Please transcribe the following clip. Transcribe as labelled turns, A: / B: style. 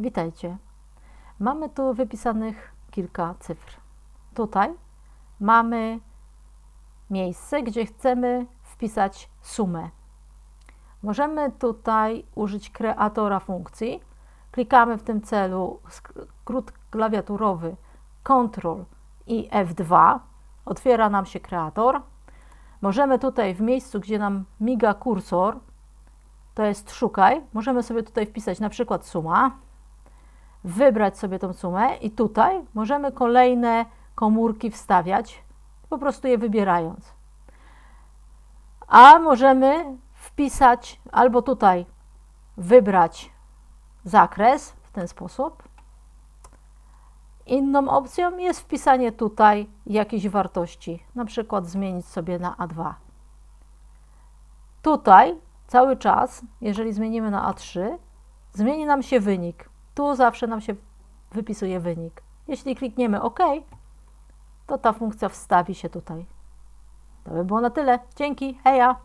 A: Witajcie. Mamy tu wypisanych kilka cyfr. Tutaj mamy miejsce, gdzie chcemy wpisać sumę. Możemy tutaj użyć kreatora funkcji. Klikamy w tym celu skrót klawiaturowy Ctrl i F2. Otwiera nam się kreator. Możemy tutaj w miejscu, gdzie nam miga kursor, to jest szukaj, możemy sobie tutaj wpisać na przykład suma, wybrać sobie tą sumę i tutaj możemy kolejne komórki wstawiać, po prostu je wybierając. A możemy wpisać albo tutaj wybrać zakres w ten sposób. Inną opcją jest wpisanie tutaj jakiejś wartości, na przykład zmienić sobie na A2. Tutaj cały czas, jeżeli zmienimy na A3, zmieni nam się wynik. Tu zawsze nam się wypisuje wynik. Jeśli klikniemy OK, to ta funkcja wstawi się tutaj. To by było na tyle. Dzięki, heja!